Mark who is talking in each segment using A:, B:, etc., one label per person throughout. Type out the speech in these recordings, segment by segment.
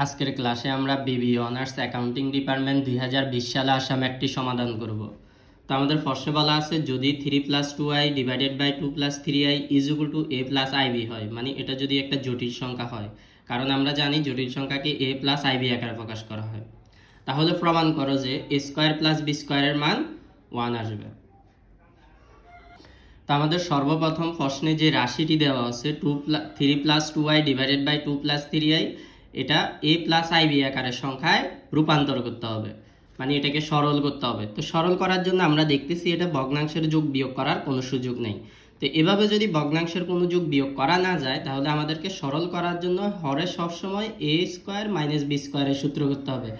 A: আজকের ক্লাসে আমরা বিবি অনার্স অ্যাকাউন্টিং ডিপার্টমেন্ট দুই হাজার বিশ সালে আসা ম্যাটটি সমাধান করব। তো আমাদের ফার্স্টে বলা আছে, যদি three plus two I divided by two plus three I is equal to A plus IB হয় মানে এটা যদি একটা জটিল সংখ্যা হয়, কারণ আমরা জানি জটিল সংখ্যাকে এ প্লাস আইবি আকারে প্রকাশ করা হয়। তাহলে প্রমাণ করো যে এ স্কোয়ার প্লাস বি স্কোয়ারের মান ওয়ান আসবে। তো আমাদের সর্বপ্রথম প্রশ্নে যে রাশিটি দেওয়া আছে two plus three plus two I divided by two plus three I এটা এ প্লাস আই বি আকারের সংখ্যায় রূপান্তর করতে হবে। মানে এটাকে সরল করতে হবে। তো সরল করার জন্য আমরা দেখতেছি এটা ভগ্নাংশের যোগ বিয়োগ করার কোনো সুযোগ নেই। তো এভাবে যদি ভগ্নাংশের কোনো যোগ বিয়োগ করা না যায়, তাহলে আমাদেরকে সরল করার জন্য হরে সবসময় এ স্কোয়ার মাইনাস বি স্কোয়ারের সূত্র করতে হবে।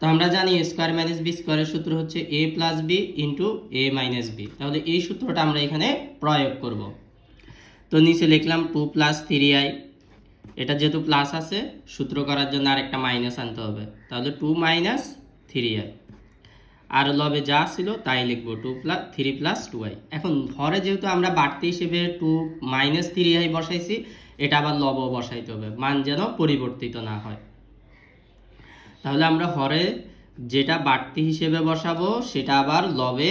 A: তো আমরা জানি স্কোয়ার মাইনাস বি স্কোয়ারের সূত্র হচ্ছে A plus B into A minus B তাহলে এই সূত্রটা আমরা এখানে প্রয়োগ করব। তো নিচে লিখলাম টু প্লাস থ্রি আই এটা যেহেতু প্লাস আছে, সূত্র করার জন্য আরেকটা মাইনাস আনতে হবে। তাহলে টু মাইনাস থ্রি আই আর লবে যা ছিল তাই লিখব two plus three plus two I এখন হরে যেহেতু আমরা বাড়তি হিসেবে টু মাইনাস থ্রি আই বসাইছি, এটা আবার লব বসাইতে হবে। মান যেন পরিবর্তিত না হয়। তাহলে আমরা হরে যেটা বাড়তি হিসেবে বসাবো, সেটা আবার লবে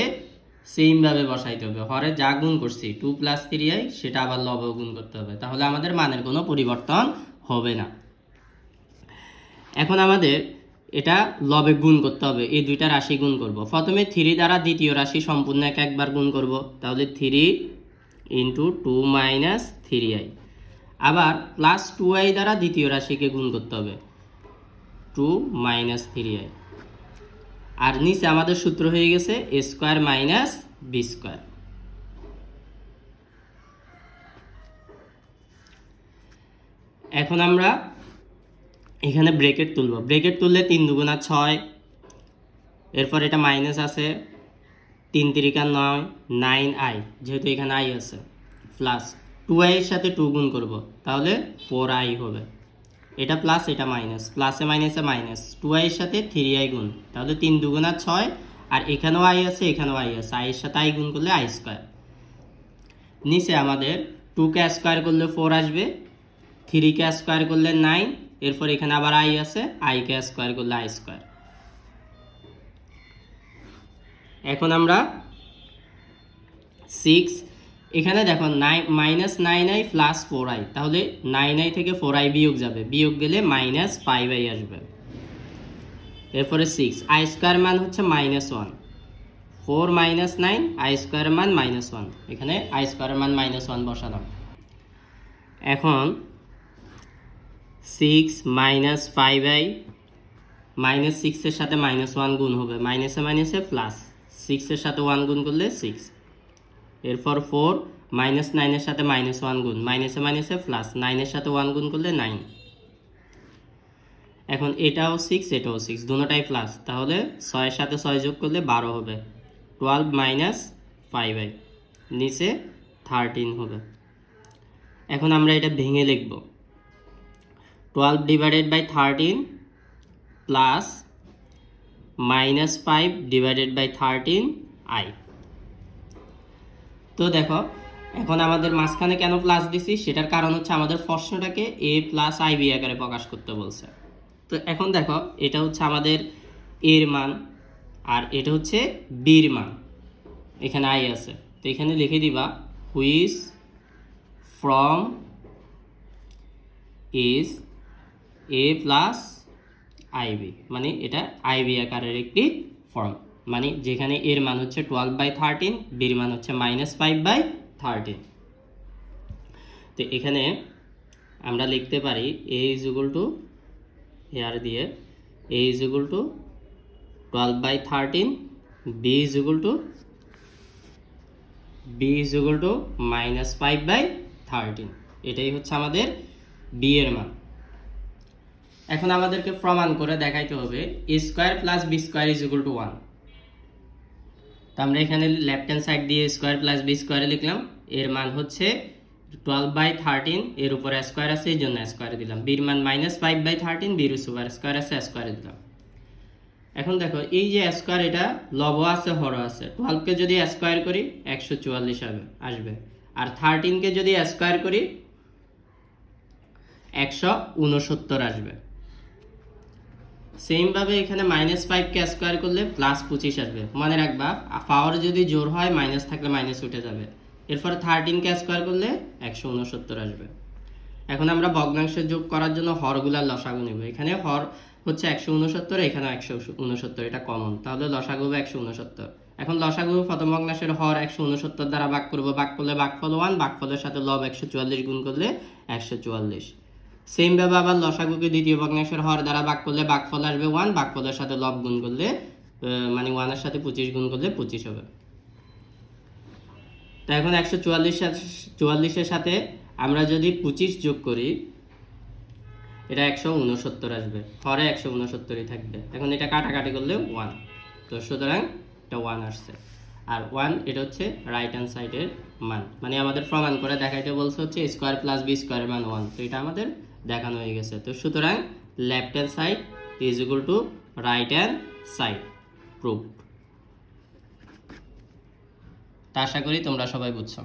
A: সেমভাবে বসাইতে হবে। হরে যা গুণ করছি টু প্লাস থ্রি আই সেটা আবার লবেও গুণ করতে হবে। তাহলে আমাদের মানের কোনো পরিবর্তন হবে না। এখন আমাদের এটা লবে গুণ করতে হবে। এই দুইটা রাশি গুণ করব। প্রথমে থ্রি দ্বারা দ্বিতীয় রাশি সম্পূর্ণ এক একবার গুণ করব। তাহলে three into two minus three I আবার প্লাস টু আই দ্বারা দ্বিতীয় রাশিকে গুণ করতে হবে। টু মাইনাস থ্রি আই আর নিচে আমাদের সূত্র হয়ে গেছে A square minus B square এখন আমরা এখানে ব্রেকেট তুলব। ব্রেকেট তুললে তিন দুগুণা ছয়, এরপর এটা মাইনাস আছে তিন তিরিকা নয় নাইন আই যেহেতু এখানে আই আছে। প্লাস টু আইয়ের সাথে টু গুণ করব, তাহলে ফোর আই হবে। এটা প্লাস এটা মাইনাস প্লাসে মাইনাসে মাইনাস টু আইয়ের সাথে থ্রি আই গুণ। তাহলে তিন দুগুণা ছয়। আর এখানেও আই আছে, এখানেও আই আছে। আইয়ের সাথে আই গুণ করলে আই স্কোয়ার নিচে আমাদের টু কে স্কোয়ার করলে ফোর আসবে। থ্রি কে স্কোয়ার করলে নাইন এরপর এখানে আবার আই আছে। আই কে স্কোয়ার করলে আই স্কোয়ার এখন আমরা সিক্স এখানে দেখো nine minus nine I plus four I তাহলে নাইন আই থেকে ফোর আই বিয়োগ যাবে। বিয়োগ গেলে মাইনাস ফাইভ আই আসবে। এরপরে সিক্স আই স্কোয়ার মান হচ্ছে minus one four minus nine I square মান মাইনাস ওয়ান এখানে আই স্কোয়ার মান মাইনাস ওয়ান বসালাম। এখন six minus five I minus সিক্সের সাথে মাইনাস ওয়ান গুণ হবে। মাইনাসে মাইনাসে প্লাস সিক্সের সাথে ওয়ান গুণ করলে সিক্স এরপর ফোর মাইনাস নাইনের সাথে মাইনাস ওয়ান গুণ। মাইনাসে মাইনাসে প্লাস নাইনের সাথে ওয়ান গুণ করলে নাইন এখন এটাও সিক্স এটাও সিক্স দুটোটাই প্লাস তাহলে ছয়ের সাথে ছয় যোগ করলে বারো হবে। টুয়েলভ মাইনাস ফাইভ আই নিচে থার্টিন হবে। এখন আমরা এটা ভেঙে লিখব। Twelve divided by thirteen plus minus five divided by thirteen I তো দেখো, এখন আমাদের মাঝখানে কেন প্লাস দিছি? সেটার কারণ হচ্ছে আমাদের প্রশ্নটাকে এ প্লাস আই বি আকারে প্রকাশ করতে বলছে। তো এখন দেখো, এটা হচ্ছে আমাদের এর মান, আর এটা হচ্ছে বির মান। এখানে আই আছে। তো এখানে লিখে দিবা which from is A plus IB মানে এটা আইবি আকারের একটি ফর্ম মানে যেখানে এর মান হচ্ছে টুয়েলভ বাই থার্টিন বির মান হচ্ছে মাইনাস ফাইভ বাই থার্টিন তো এখানে আমরা লিখতে পারি A is equal to here দিয়ে A is equal to twelve by thirteen B is equal to B is equal to minus five by thirteen এটাই হচ্ছে আমাদের বি এর মান। এখন আমাদেরকে প্রমাণ করে দেখাইতে হবে A square plus B square is equal to one আমরা এখানে লেফট হ্যান্ড সাইড দিয়ে স্কোয়ার প্লাস বি স্কোয়ারে লিখলাম। এর মান হচ্ছে টুয়েলভ বাই থার্টিন এর উপরে স্কোয়ার আছে এই জন্য স্কোয়ারে দিলাম। বির মান মাইনাস ফাইভ বাই থার্টিন বির সুপার স্কোয়ার আছে স্কোয়ারে দিলাম। এখন দেখো, এই যে স্কোয়ার এটা লব আছে, হর আছে টুয়েলভকে যদি স্কোয়ার করি, একশো চুয়াল্লিশ হবে, আসবে। আর থার্টিনকে যদি স্কোয়ার করি, একশো উনসত্তর আসবে। সেমভাবে এখানে মাইনাস ফাইভকে স্কোয়ার করলে প্লাস পঁচিশ আসবে। মনে রাখবা পাওয়ার যদি জোর হয় মাইনাস থাকলে মাইনাস উঠে যাবে। এরপর থার্টিনকে স্কোয়ার করলে একশো উনসত্তর আসবে। এখন আমরা ভগ্নাংশে যোগ করার জন্য হরগুলার লসাগু নেব। এখানে হর হচ্ছে একশো উনসত্তর, এখানে একশো উনসত্তর, এটা কমন তাহলে লসাগু হবে একশো উনসত্তর। এখন লসাগু প্রথম ভগ্নাংশের হর একশো উনসত্তর দ্বারা ভাগ করব, ভাগ করলে ভাগফল ওয়ান ভাগফলের সাথে লব একশো চুয়াল্লিশ গুণ করলে একশো চুয়াল্লিশ। সেম ভাবে আবার লসাগুকে দ্বিতীয় ভগ্নাংশের হর দ্বারা ভাগ করলে ভাগফল আসবে ওয়ান ভাগফলের সাথে লব গুণ করলে মানে ওয়ানের সাথে পঁচিশ গুণ করলে পঁচিশ হবে। তো এখন একশো চুয়াল্লিশ চুয়াল্লিশের সাথে আমরা যদি পঁচিশ যোগ করি, এটা একশো উনসত্তর আসবে। হরে একশো উনসত্তরই থাকবে। এখন এটা কাটাকাটি করলে ওয়ান তো সুতরাং এটা ওয়ান আসছে। আর ওয়ান এটা হচ্ছে রাইট হ্যান্ড সাইডের মান। মানে আমাদের প্রমাণ করে দেখাইতে বলছে হচ্ছে স্কোয়ার প্লাস বি স্কোয়ারের মান ওয়ান তো এটা আমাদের দেখানো হয়ে গেছে। তো সুতরাং left hand side is equal to right hand side proof তা আশা করি তোমরা সবাই বুঝছ।